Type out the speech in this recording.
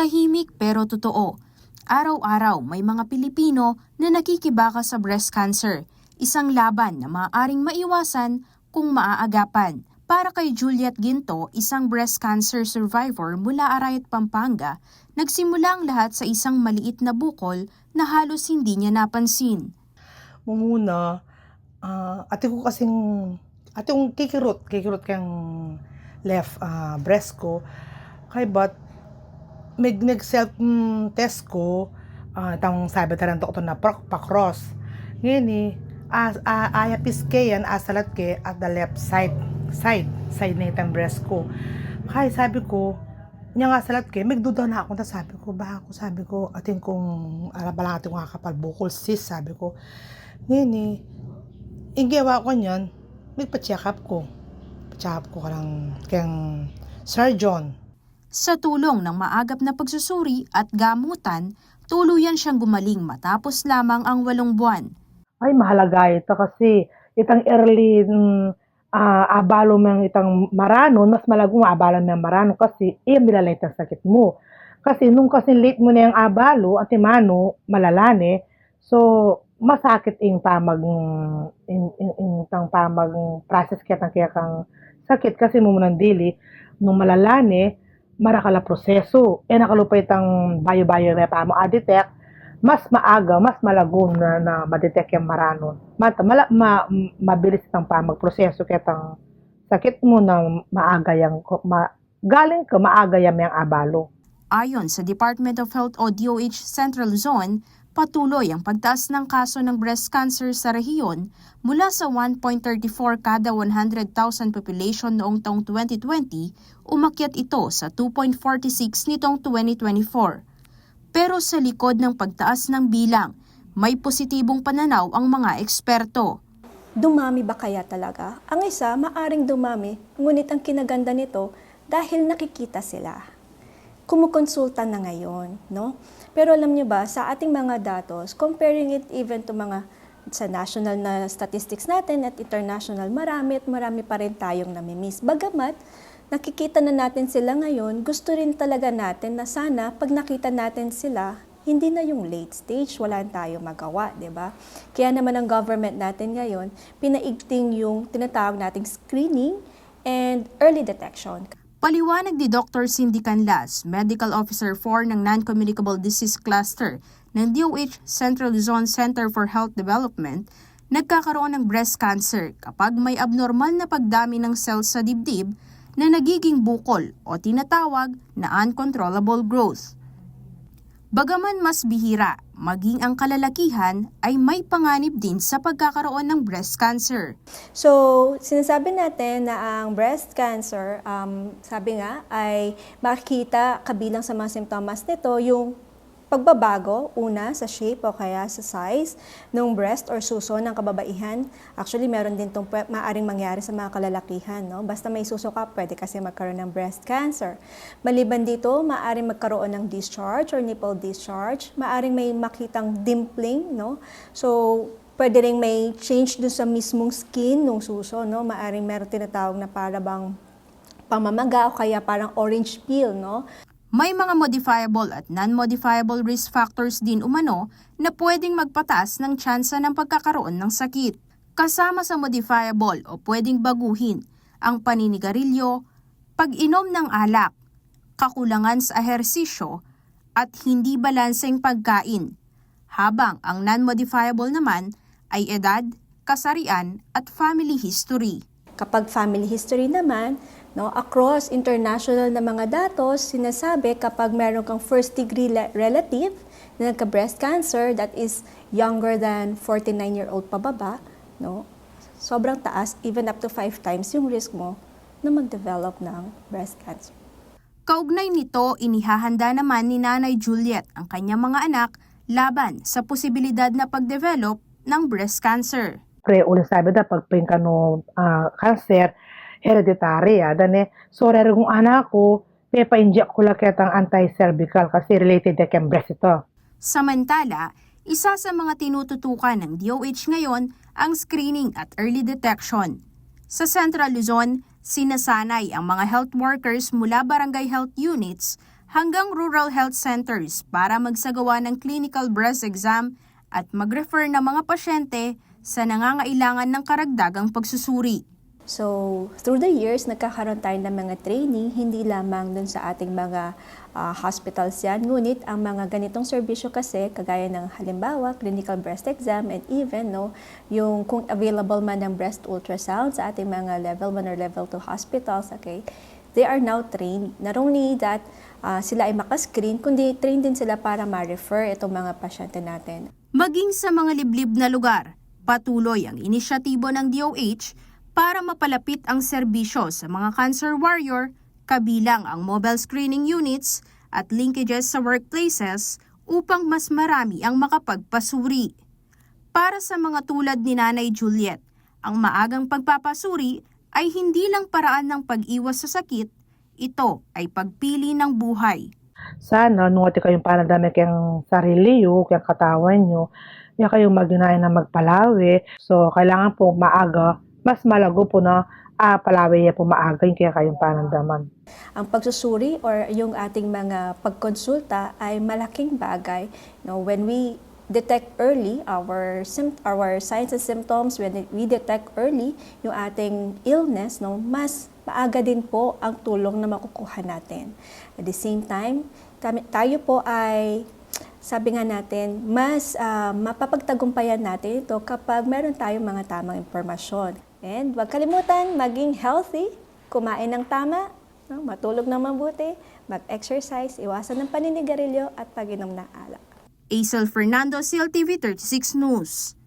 Tahimik pero totoo. Araw-araw may mga Pilipino na nakikibaka sa breast cancer, isang laban na maaaring maiwasan kung maaagapan. Para kay Juliet Ginto, isang breast cancer survivor mula Arayat, Pampanga, nagsimula ang lahat sa isang maliit na bukol na halos hindi niya napansin. Muna, ah, ate ko kasing, ate kong kikirot, kikirot kang left ah, breast ko. Kay but, may nag-self mm, test ko, uh, tang sabi talang doktor na pa- pa-cross. Ngayon eh, as, uh, ayapis ke yan, asalat ke at the left side, side, side na itang breast ko. Kaya sabi ko, niya nga salat ke, magduda na ako na sabi ko, ba ako sabi ko, atin kong, alam ba lang atin kong kakapal bukol sis, sabi ko. Ngayon eh, yung gawa ko niyan, nagpa-check up ko. Pa-check up ko karang kang surgeon. Sa tulong ng maagap na pagsusuri at gamutan, tuluyan siyang gumaling matapos lamang ang walong buwan. Ay, mahalaga ito kasi itang early mm, ah, abalo ng itang marano, mas malagong abalo ng marano kasi iyan nilalay itang sakit mo. Kasi nung kasi late mo na yung abalo at yung mano, malalane, so masakit yung pamag in, in, in, tang pamag process kaya kaya kang sakit kasi mo nang dili nung malalane marakala proseso e nakalupay tang bayo-bayo na pa mo adetect mas maaga, mas malagom na, na ma-detect yung marano. Mata, mala, ma, mabilis itang pa magproseso kaya tang sakit mo na maaga yung, ma, galing ka maaga yung abalo. Ayon sa Department of Health o DOH Central Zone, patuloy ang pagtaas ng kaso ng breast cancer sa rehiyon mula sa 1.34 kada 100,000 population noong taong 2020, umakyat ito sa 2.46 nitong 2024. Pero sa likod ng pagtaas ng bilang, may positibong pananaw ang mga eksperto. Dumami ba kaya talaga? Ang isa, maaring dumami, ngunit ang kinaganda nito dahil nakikita sila. Kumukonsulta na ngayon, no? Pero alam niyo ba, sa ating mga datos, comparing it even to mga sa national na statistics natin at international, marami at marami pa rin tayong namimiss. Bagamat, nakikita na natin sila ngayon, gusto rin talaga natin na sana pag nakita natin sila, hindi na yung late stage, wala tayong magawa, di ba? Kaya naman ang government natin ngayon, pinaigting yung tinatawag nating screening and early detection. Paliwanag ni Dr. Cindy Canlas, Medical Officer 4 ng Non-Communicable Disease Cluster ng DOH Central Zone Center for Health Development, nagkakaroon ng breast cancer kapag may abnormal na pagdami ng cells sa dibdib na nagiging bukol o tinatawag na uncontrollable growth. Bagaman mas bihira, maging ang kalalakihan ay may panganib din sa pagkakaroon ng breast cancer. So, sinasabi natin na ang breast cancer, um, sabi nga, ay makikita kabilang sa mga simptomas nito yung pagbabago, una, sa shape o kaya sa size ng breast or suso ng kababaihan. Actually, meron din itong maaring mangyari sa mga kalalakihan. No? Basta may suso ka, pwede kasi magkaroon ng breast cancer. Maliban dito, maaring magkaroon ng discharge or nipple discharge. Maaring may makitang dimpling. No? So, pwede rin may change dun sa mismong skin ng suso. No? Maaring meron tinatawag na para bang pamamaga o kaya parang orange peel. No? May mga modifiable at non-modifiable risk factors din umano na pwedeng magpataas ng tsansa ng pagkakaroon ng sakit. Kasama sa modifiable o pwedeng baguhin ang paninigarilyo, pag-inom ng alak, kakulangan sa ehersisyo, at hindi balanseng pagkain. Habang ang non-modifiable naman ay edad, kasarian at family history. Kapag family history naman, no, across international na mga datos, sinasabi kapag meron kang first degree relative na nagka-breast cancer that is younger than 49-year-old pababa, no, sobrang taas, even up to 5 times yung risk mo na mag-develop ng breast cancer. Kaugnay nito, inihahanda naman ni Nanay Juliet ang kanyang mga anak laban sa posibilidad na pag-develop ng breast cancer. Pre, ulit sabi da, pag pingkano uh, cancer, hereditary, ah, dane. So, rere kong anak ko, pepa-inject ko lang kitang anti-cervical kasi related na kang breast ito. Samantala, isa sa mga tinututukan ng DOH ngayon ang screening at early detection. Sa Central Luzon, sinasanay ang mga health workers mula barangay health units hanggang rural health centers para magsagawa ng clinical breast exam at mag-refer ng mga pasyente sa nangangailangan ng karagdagang pagsusuri. So, through the years, nagkakaroon tayo ng mga training, hindi lamang dun sa ating mga ah, hospitals yan. Ngunit, ang mga ganitong serbisyo kasi, kagaya ng halimbawa, clinical breast exam, and even, no, yung kung available man ng breast ultrasound sa ating mga level 1 or level 2 hospitals, okay, they are now trained. Not only that, ah, sila ay makascreen, kundi trained din sila para ma-refer itong mga pasyente natin. Maging sa mga liblib na lugar, patuloy ang inisyatibo ng DOH para mapalapit ang serbisyo sa mga cancer warrior kabilang ang mobile screening units at linkages sa workplaces upang mas marami ang makapagpasuri. Para sa mga tulad ni Nanay Juliet, ang maagang pagpapasuri ay hindi lang paraan ng pag-iwas sa sakit, ito ay pagpili ng buhay. Sana, nung ati kayong panadami kayong sarili nyo, kayong katawan nyo, ya kayong maginaya na magpalawi. So, kailangan po maaga, mas malago po na ah, palawi ya po maaga yung kaya kayong panandaman. ang pagsusuri or yung ating mga pagkonsulta ay malaking bagay. No, when we detect early our our signs and symptoms, when we detect early yung ating illness, no, mas maaga din po ang tulong na makukuha natin. At the same time, tayo po ay sabi nga natin, mas ah, mapapagtagumpayan natin ito kapag meron tayong mga tamang impormasyon. And huwag kalimutan, maging healthy, kumain ng tama, no, matulog ng mabuti, mag-exercise, iwasan ng paninigarilyo at pag-inom ng alak. Aisel Fernando, CLTV 36 News.